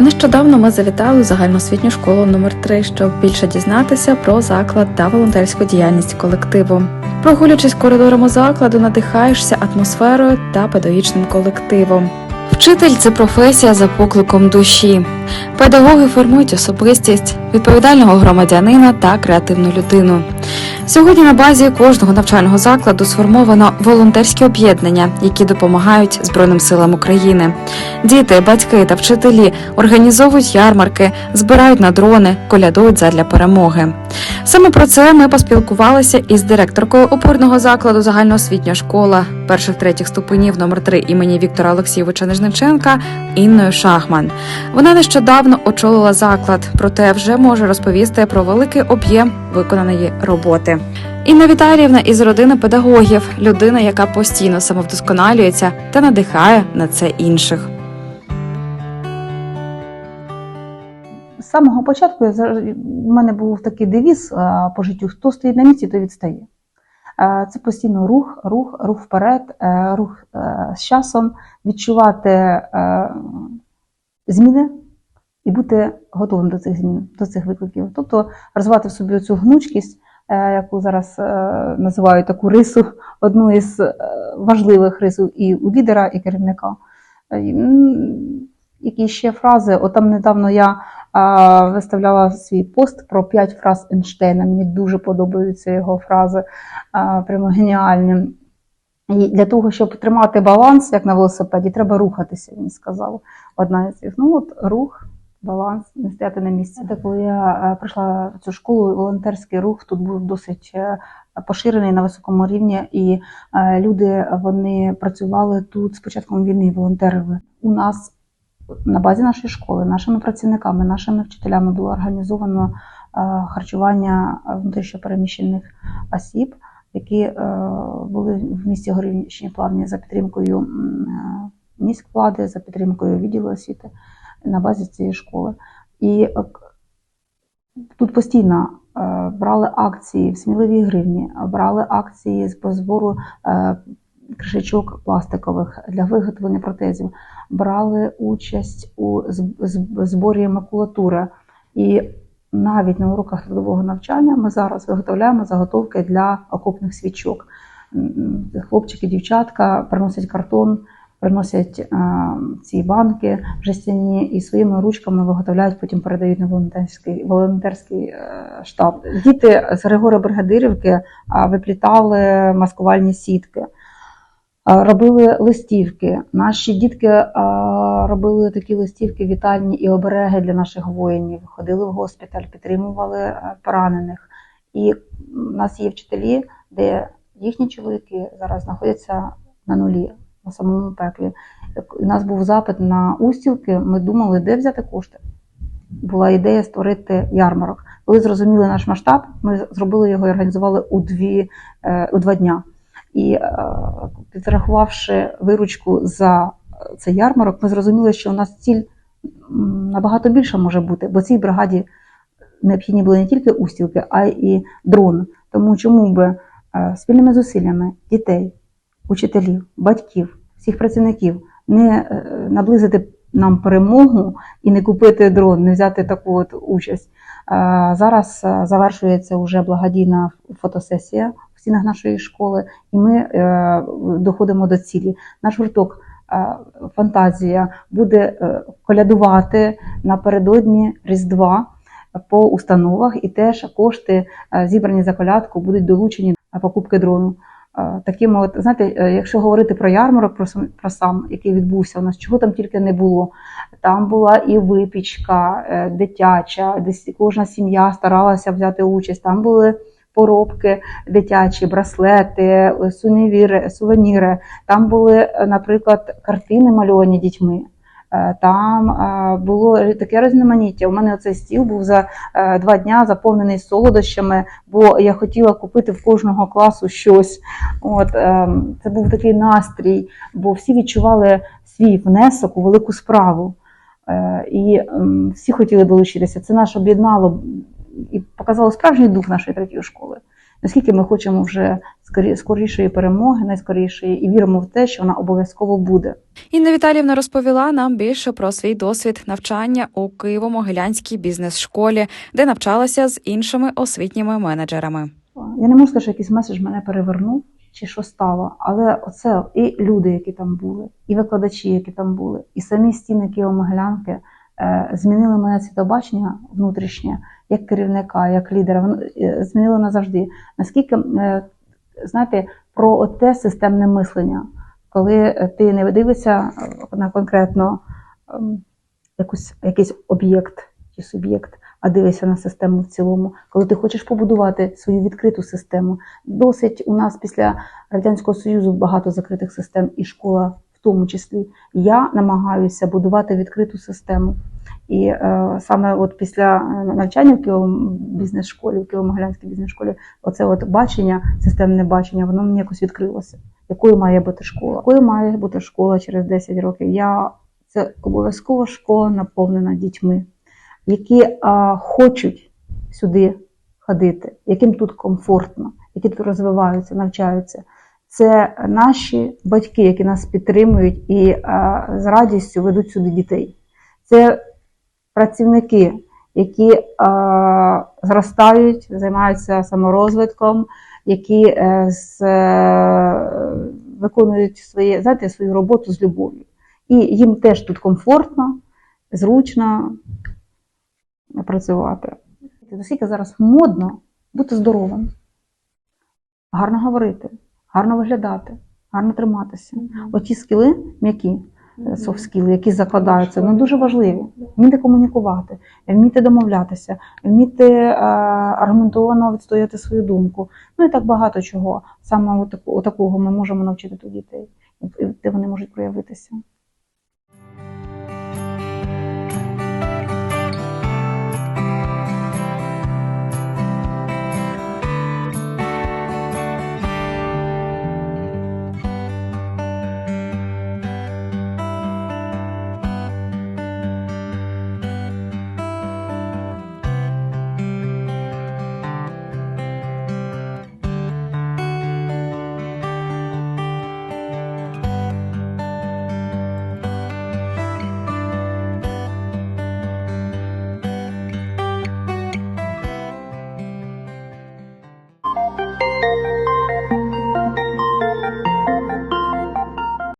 Нещодавно ми завітали у загальноосвітню школу номер 3 щоб більше дізнатися про заклад та волонтерську діяльність колективу. Прогулюючись коридорами закладу, надихаєшся атмосферою та педагогічним колективом. Вчитель це професія за покликом душі. Педагоги формують особистість відповідального громадянина та креативну людину. Сьогодні на базі кожного навчального закладу сформовано волонтерські об'єднання, які допомагають Збройним силам України. Діти, батьки та вчителі організовують ярмарки, збирають на дрони, колядують задля перемоги. Саме про це ми поспілкувалися із директоркою опорного закладу загальноосвітня школа перших третіх ступенів номер 3 імені Віктора Олексійовича Нежниченка Інною Шахман. Вона нещодавно очолила заклад, проте вже може розповісти про великий об'єм виконаної роботи. Інна Віталіївна із родини педагогів, людина, яка постійно самовдосконалюється та надихає на це інших. З самого початку я в мене був такий девіз по життю: хто стоїть на місці, то відстає. Це постійно рух, рух, рух вперед, е, рух е, з часом, відчувати е, зміни і бути готовим до цих змін, до цих викликів. Тобто розвивати в собі цю гнучкість, яку зараз називають таку рису, одну із важливих рис і у лідера, і керівника. Які ще фрази? От там недавно я а, виставляла свій пост про п'ять фраз Ейнштейна. Мені дуже подобаються його фрази, а, прямо геніальні. І для того, щоб тримати баланс, як на велосипеді, треба рухатися, він сказав. Одна із цих. Ну от рух, баланс, не стояти на місці. Та коли я прийшла в цю школу, волонтерський рух тут був досить е, поширений на високому рівні, і е, люди вони працювали тут з початком війни, волонтерили. У нас на базі нашої школи, нашими працівниками, нашими вчителями було організовано е, харчування внутрішньопереміщених осіб, які е, були в місті Горішні Плавні за підтримкою е, міськвлади, за підтримкою відділу освіти на базі цієї школи. І е, тут постійно е, брали акції в сміливій гривні, брали акції з збору е, кришечок пластикових для виготовлення протезів брали участь у зб- зб- зборі макулатури. І навіть на уроках трудового навчання ми зараз виготовляємо заготовки для окопних свічок. Хлопчики, дівчатка приносять картон, приносять е, ці банки жестяні і своїми ручками виготовляють, потім передають на волонтерський, волонтерський е, штаб. Діти з Григора Бригадирівки а, виплітали маскувальні сітки. Робили листівки. Наші дітки робили такі листівки вітальні і обереги для наших воїнів. Ходили в госпіталь, підтримували е, поранених. І в нас є вчителі, де їхні чоловіки зараз знаходяться на нулі, на самому пеклі. У нас був запит на устілки. Ми думали, де взяти кошти. Була ідея створити ярмарок. Коли зрозуміли наш масштаб, ми зробили його і організували у дві е, у два дня. І е, підрахувавши виручку за цей ярмарок, ми зрозуміли, що у нас ціль набагато більша може бути, бо цій бригаді необхідні були не тільки устілки, а й дрон. Тому чому би е, спільними зусиллями дітей, учителів, батьків, всіх працівників не е, наблизити нам перемогу і не купити дрон, не взяти таку от участь. Е, Зараз е, завершується вже благодійна фотосесія в стінах нашої школи, і ми е, доходимо до цілі. Наш гурток е, фантазія буде е, колядувати напередодні Різдва по установах, і теж кошти, зібрані за колядку, будуть долучені на покупки дрону. Такими, от знаєте, якщо говорити про ярмарок, про сам, про сам, який відбувся у нас, чого там тільки не було. Там була і випічка дитяча, десь кожна сім'я старалася взяти участь. Там були поробки дитячі, браслети, сувеніри, сувеніри. Там були, наприклад, картини мальовані дітьми. Е, Там е, було таке різноманіття. У мене оцей стіл був за е, два дня заповнений солодощами, бо я хотіла купити в кожного класу щось. От це був такий настрій, бо всі відчували свій внесок у велику справу. І всі хотіли долучитися. Це нас об'єднало і показало справжній дух нашої третьої школи. наскільки ми хочемо вже скорішої перемоги, найскорішої, і віримо в те, що вона обов'язково буде. Інна Віталіївна розповіла нам більше про свій досвід навчання у Києво-Могилянській бізнес-школі, де навчалася з іншими освітніми менеджерами. Я не можу сказати, що якийсь меседж мене перевернув чи що стало, але оце і люди, які там були, і викладачі, які там були, і самі стіни Києво-Могилянки змінили моє світобачення внутрішнє як керівника, як лідера. Е, змінило назавжди. Наскільки е, знаєте, про те системне мислення, коли е, ти не дивишся е, на конкретно ем, якусь, якийсь об'єкт чи суб'єкт, а дивишся на систему в цілому, коли ти хочеш побудувати свою відкриту систему. Досить у нас після Радянського Союзу багато закритих систем, і школа тому числі. Я намагаюся будувати відкриту систему. І е, саме от після е, навчання в Києво бізнес-школі, в Києво-Могилянській бізнес-школі, оце от бачення, системне бачення, воно мені якось відкрилося. Якою має бути школа? Якою має бути школа через 10 років? Я це обов'язково школа наповнена дітьми, які а, хочуть сюди ходити, яким тут комфортно, які тут розвиваються, навчаються. Це наші батьки, які нас підтримують і з радістю ведуть сюди дітей. Це працівники, які зростають, займаються саморозвитком, які е, з, е, виконують своє, знаєте, свою роботу з любов'ю. І їм теж тут комфортно, зручно працювати. Наскільки зараз модно бути здоровим, гарно говорити, гарно виглядати, гарно триматися. Оті скіли м'які, софт скіли, які закладаються, вони дуже важливі. Вміти комунікувати, вміти домовлятися, вміти е, аргументовано відстояти свою думку. Ну і так багато чого. Саме отаку- отакого ми можемо навчити тут дітей, де вони можуть проявитися.